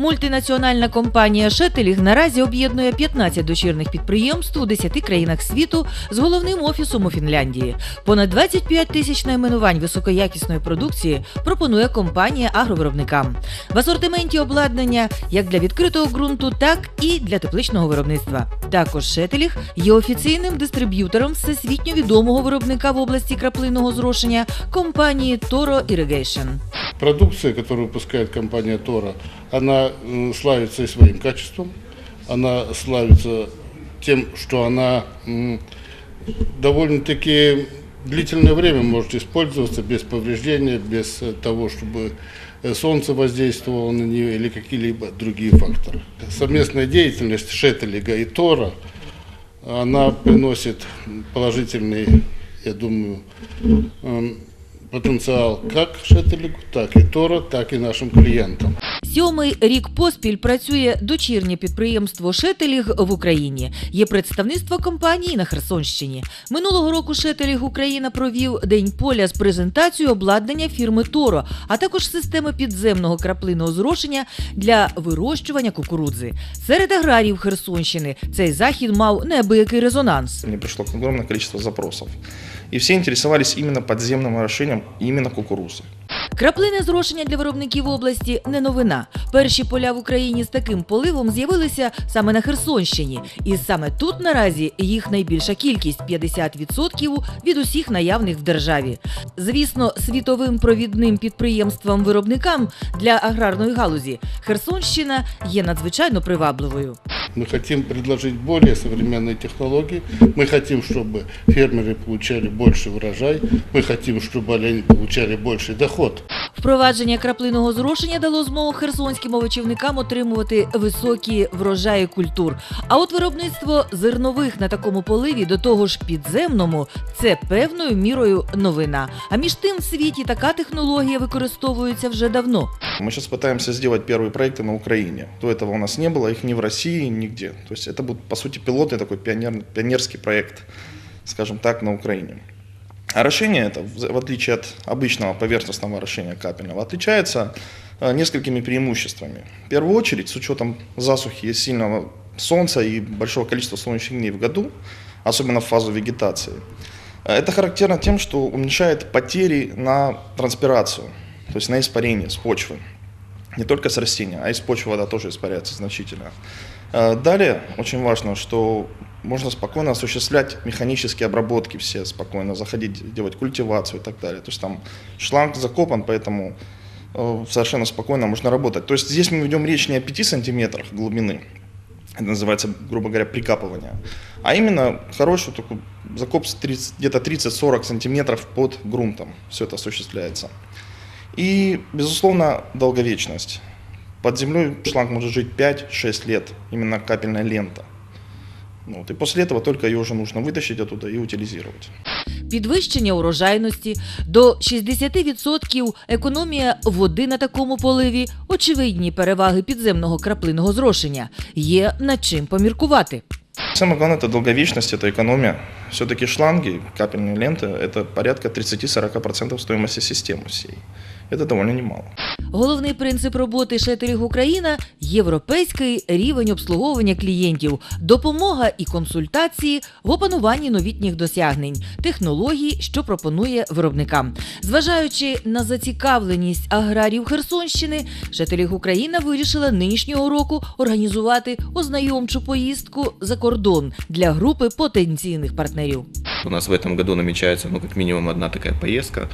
Мультинаціональна компанія Шетеліг наразі об'єднує 15 дочірних підприємств у 10 країнах світу з головним офісом у Фінляндії. Понад 25 тисяч найменувань високоякісної продукції пропонує компанія агровиробникам. В асортименті обладнання як для відкритого ґрунту, так і для тепличного виробництва. Також Шетеліг є офіційним дистриб'ютором всесвітньо відомого виробника в області краплинного зрошення компанії Toro Irrigation. Продукция, которую выпускает компания Тора, она славится и своим качеством, она славится тем, что она довольно-таки длительное время может использоваться без повреждения, без э, того, чтобы э, солнце воздействовало на нее или какие-либо другие факторы. Совместная деятельность Шеттелига и Тора, она приносит положительный, я думаю, эм, потенциал как Шеттелигу, так и Тора, так и нашим клиентам. Сьомий рік поспіль працює дочірнє підприємство Шетеліг в Україні. Є представництво компанії на Херсонщині. Минулого року Шетеліг Україна провів день поля з презентацією обладнання фірми Торо, а також системи підземного краплинного зрошення для вирощування кукурудзи. Серед аграріїв Херсонщини цей захід мав неабиякий резонанс. Мне пришло огромное количество запросов. И все интересовались именно подземным орошением именно кукурузы. Краплине зрошення для виробників області не новина. Перші поля в Україні з таким поливом з'явилися саме на Херсонщині, і саме тут наразі їх найбільша кількість 50% від усіх наявних в державі. Звісно, світовим провідним підприємствам-виробникам для аграрної галузі Херсонщина є надзвичайно привабливою. Мы хотим предложить более современные технологии. Мы хотим, чтобы фермеры получали больше урожай. Мы хотим, чтобы они получали больший доход. Впровадження краплиного зрошення дало змогу херсонським овочівникам отримувати високі врожаї культур. А от виробництво зернових на такому поливі, до того ж підземному, це певною мірою новина. А між тим в світі така технологія використовується вже давно. Мы сейчас пытаемся сделать первые проекты на Украине. До этого у нас не было их ни в России, нигде. То есть это будет, по сути, пилотный такой пионер, пионерский проект, скажем так, на Украине. Орошение это, в в отличие от обычного поверхностного орошения капельного, отличается э, несколькими преимуществами. В первую очередь, с учетом засухи и сильного солнца и большого количества солнечных дней в году, особенно в фазу вегетации, э, это характерно тем, что уменьшает потери на транспирацию, то есть на испарение с почвы. Не только с растения, а и с почвы вода тоже испаряется значительно. Э, Далее очень важно, что можно спокойно осуществлять механические обработки все, спокойно заходить, делать культивацию и так далее. То есть там шланг закопан, поэтому э, совершенно спокойно можно работать. То есть здесь мы ведем речь не о 5 сантиметрах глубины, это называется, грубо говоря, прикапывание, а именно хороший такой закоп с 30 где-то 30-40 сантиметров под грунтом. Все это осуществляется. И, безусловно, долговечность. Под землей шланг может жить 5-6 лет, именно капельная лента. Ну Вот. И после этого только ее уже нужно вытащить оттуда и утилизировать. Підвищення урожайності до 60% економія води на такому поливі, очевидні переваги підземного краплинного зрошення. Є над чим поміркувати. Самое главное это долговечность, это экономия. Все-таки шланги, капельные ленты, это порядка 30-40% стоимости системы всей. Это довольно немало. Головний принцип роботи Шетеліг Україна європейський рівень обслуговування клієнтів, допомога і консультації в опануванні новітніх досягнень, технологій, що пропонує виробникам. Зважаючи на зацікавленість аграрів Херсонщини, Шетеліг Україна вирішила нинішнього року організувати ознайомчу поїздку за кордон для групи потенційних партнерів. У нас в этом году намечается, ну, как минимум, одна такая поездка.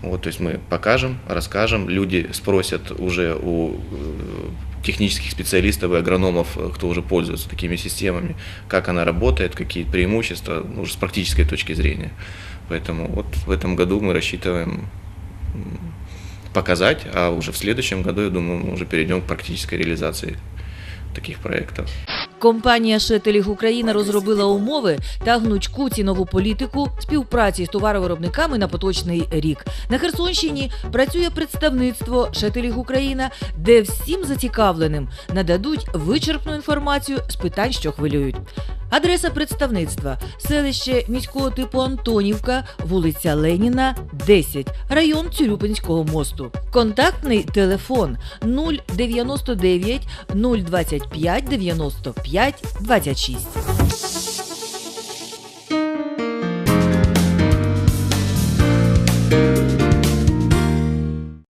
Вот, то есть мы покажем, расскажем. Люди спросят уже у э, технических специалистов и агрономов, э, кто уже пользуется такими системами, как она работает, какие преимущества, ну, уже с практической точки зрения. Поэтому вот в этом году мы рассчитываем показать, а уже в следующем году, я думаю, мы уже перейдем к практической реализации таких проектов. Компанія Шетеліг Україна розробила умови та гнучку цінову політику співпраці з товаровиробниками на поточний рік. На Херсонщині працює представництво Шетеліг Україна, де всім зацікавленим нададуть вичерпну інформацію з питань, що хвилюють. Адреса представництва селище міського типу Антонівка, вулиця Леніна, 10, район Цюрюпинського мосту. Контактний телефон 099 025 95 26.